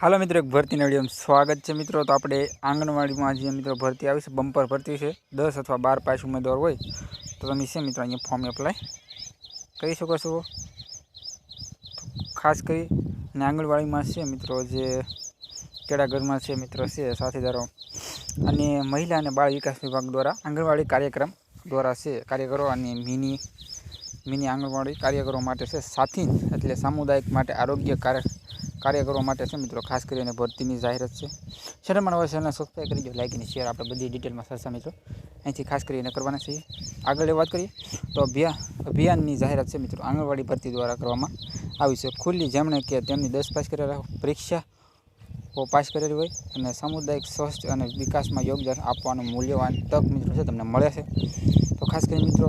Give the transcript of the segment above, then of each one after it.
હાલો મિત્રો, એક ભરતી નડિયમ સ્વાગત છે મિત્રો. તો આપણે આંગણવાડીમાં જે મિત્રો ભરતી આવી છે, બમ્પર ભરતી છે, દસ અથવા બાર પાસ ઉમેદવાર હોય, તો તમે છે મિત્રો અહીંયા ફોર્મ એપ્લાય કરી શકો છો. ખાસ કરી અને આંગણવાડીમાં છે મિત્રો, જે કેળાઘરમાં છે મિત્રો, છે સાથીદારો અને મહિલા અને બાળ વિકાસ વિભાગ દ્વારા આંગણવાડી કાર્યક્રમ દ્વારા છે, કાર્યકરો અને મિની મિની આંગણવાડી કાર્યકરો માટે છે, સાથી એટલે સામુદાયિક માટે આરોગ્ય કાર્ય કાર્યકરો માટે છે મિત્રો. ખાસ કરીને ભરતીની જાહેરાત છે. શેરમાં હોય ચેનલ સબસ્ક્રાઈબ કરી દો લાઈક અને શેર આપણે બધી ડિટેલમાં સરસા મિત્રો. અહીંથી ખાસ કરીને કરવાના છીએ. આગળ વાત કરીએ તો અભિયાન અભિયાનની જાહેરાત છે મિત્રો. આંગણવાડી ભરતી દ્વારા કરવામાં આવી છે. ખુલ્લી જેમણે કે તેમની દસ પાસ કરેલા પરીક્ષા પાસ કરેલી હોય અને સામુદાયિક સ્વસ્થ અને વિકાસમાં યોગદાન આપવાનું મૂલ્યવાન તક મિત્રો છે, તમને મળે છે. તો ખાસ કરીને મિત્રો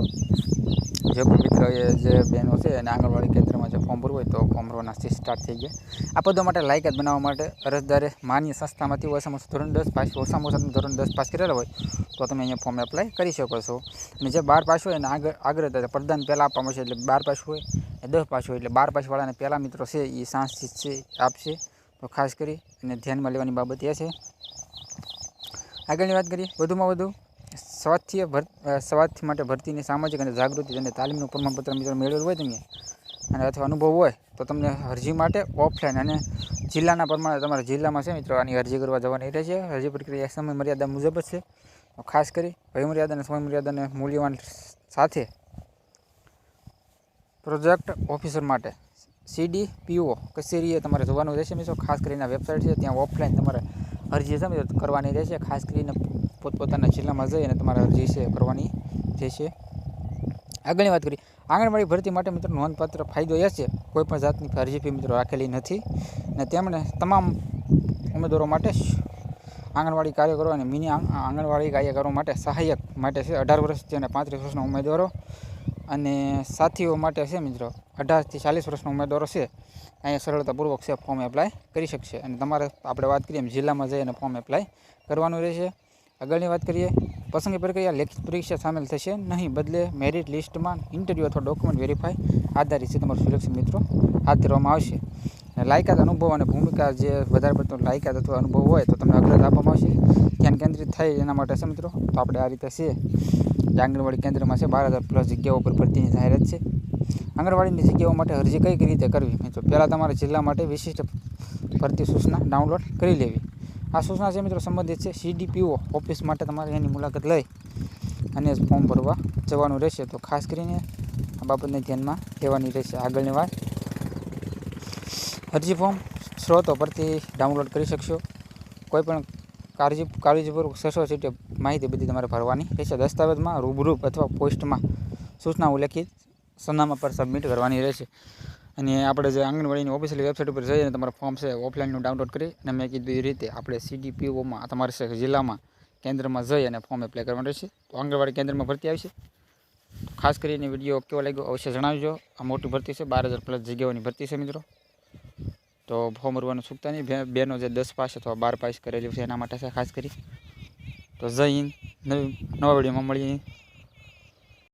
જે પણ મિત્ર એ જે બહેનો છે એને આંગણવાડી કેન્દ્રમાં જે ફોર્મ ભરવું હોય તો ફોર્મ ભરવાના સ્ટાર્ટ થઈ ગયા. આ પદો માટે લાયકાત બનાવવા માટે અરજદારે માન્ય સંસ્થામાંથી ઓછામાં ઓછું ધોરણ દસ પાસ, ઓછામાં ઓછા ધોરણ દસ પાસ કરેલા હોય તો તમે અહીંયા ફોર્મ એપ્લાય કરી શકો છો. અને જે બાર પાસ હોય એને આગળ આગળ પ્રદાન પહેલાં આપવામાં આવશે એટલે બાર પાસ હોય એ દસ પાસ હોય એટલે બાર પાસવાળાને પહેલાં મિત્રો છે એ સાંસી છે, આપશે. તો ખાસ કરી અને ધ્યાનમાં લેવાની બાબત એ છે. આગળની વાત કરીએ. વધુમાં વધુ સ્વાસ્થ્ય ભર સ્વાસ્થ્ય માટે ભરતીની સામાજિક અને જાગૃતિ અને તાલીમનું પ્રમાણપત્ર મિત્રો મેળવેલું હોય તમે અને અથવા અનુભવ હોય, તો તમને અરજી માટે ઓફલાઈન અને જિલ્લાના પ્રમાણે તમારા જિલ્લામાં છે મિત્રો, આની અરજી કરવા જવાની રહેશે. અરજી પ્રક્રિયા સમય મર્યાદા મુજબ જ છે. ખાસ કરી વયમર્યાદા અને સમય મર્યાદાને મૂલ્યવાન સાથે પ્રોજેક્ટ ઓફિસર માટે સીડી પીઓ કચેરીએ તમારે જોવાનું રહેશે મિત્રો. ખાસ કરીને વેબસાઇટ છે, ત્યાં ઓફલાઈન તમારે અરજી છે, મિત્રો, કરવાની રહેશે. ખાસ કરીને પોતપોતાના જિલ્લામાં જઈ અને તમારે અરજી છે કરવાની જે છે. આગળની વાત કરી આંગણવાડી ભરતી માટે મિત્રો નોંધપાત્ર ફાયદો એ છે કોઈપણ જાતની અરજી ફી મિત્રો રાખેલી નથી. અને તેમણે તમામ ઉમેદવારો માટે આંગણવાડી કાર્યકરો અને મિની આંગણવાડી કાર્યકરો માટે સહાયક માટે છે અઢાર વર્ષથી અને પાંત્રીસ વર્ષના ઉમેદવારો અને સાથીઓ માટે છે મિત્રો અઢારથી ચાલીસ વર્ષના ઉમેદવારો છે. અહીંયા સરળતાપૂર્વક છે ફોર્મ એપ્લાય કરી શકશે. અને તમારે આપણે વાત કરીએ એમ જિલ્લામાં જઈ અને ફોર્મ એપ્લાય કરવાનું રહેશે. આગળની વાત કરીએ, પસંદગી પ્રક્રિયા લેખિત પરીક્ષા સામેલ થશે નહીં, બદલે મેરિટ લિસ્ટમાં ઇન્ટરવ્યૂ અથવા ડોક્યુમેન્ટ વેરીફાઈ આધારિત છે. તમારું સિલેક્શન મિત્રો, હાથ ધરવામાં આવશે. લાયકાત અનુભવ અને ભૂમિકા જે વધારે પડતો લાયકાત અથવા અનુભવ હોય તો તમને અગ્રતા આપવામાં આવશે. ધ્યાન કેન્દ્રિત થાય એના માટે છે મિત્રો, તો આપણે આ રીતે છે. આંગણવાડી કેન્દ્રમાં છે, બાર હજાર પ્લસ જગ્યાઓ પર ભરતીની જાહેરાત છે. આંગણવાડીની જગ્યાઓ માટે અરજી કઈ કઈ રીતે કરવી? મિત્રો, પહેલાં તમારા જિલ્લા માટે વિશિષ્ટ ભરતી સૂચના ડાઉનલોડ કરી લેવી. આ સૂચના છે મિત્રો સંબંધિત છે. સીડીપીઓ ઓફિસ માટે તમારે એની મુલાકાત લઈ અને ફોર્મ ભરવા જવાનું રહેશે. તો ખાસ કરીને આ બાબતને ધ્યાનમાં લેવાની રહેશે. આગળની વાત અરજી ફોર્મ સ્ત્રોતો પરથી ડાઉનલોડ કરી શકશો. કોઈપણ કાળજી, કાળજીપૂર્વક સસો સીટે માહિતી બધી તમારે ભરવાની રહેશે. દસ્તાવેજમાં રૂબરૂ અથવા પોસ્ટમાં સૂચના ઉલ્લેખિત સરનામા પર સબમિટ કરવાની રહેશે. અને આપણે જે આંગણવાડીની ઓફિશિયલ વેબસાઇટ ઉપર જઈને તમારે ફોર્મ છે ઓફલાઈનનું ડાઉનલોડ કરી અને મેં કીધું એ રીતે આપણે સીડીપીઓમાં તમારે જિલ્લામાં, કેન્દ્રમાં જઈ અને ફોર્મ એપ્લાય કરવાનું રહેશે. તો આંગણવાડી કેન્દ્રમાં ભરતી આવશે. ખાસ કરીને વીડિયો કેવો લાગ્યો અવશ્ય જણાવજો. આ મોટી ભરતી છે, બાર હજાર પ્લસ જગ્યાઓની ભરતી છે મિત્રો. તો ફોર્મ ભરવાનું ચૂકતા નહીં. બેનો જે દસ પાસ અથવા બાર પાસ કરેલી છે, એના માટે છે ખાસ કરી. તો જઈ, નવી, નવા વિડીયોમાં મળીએ.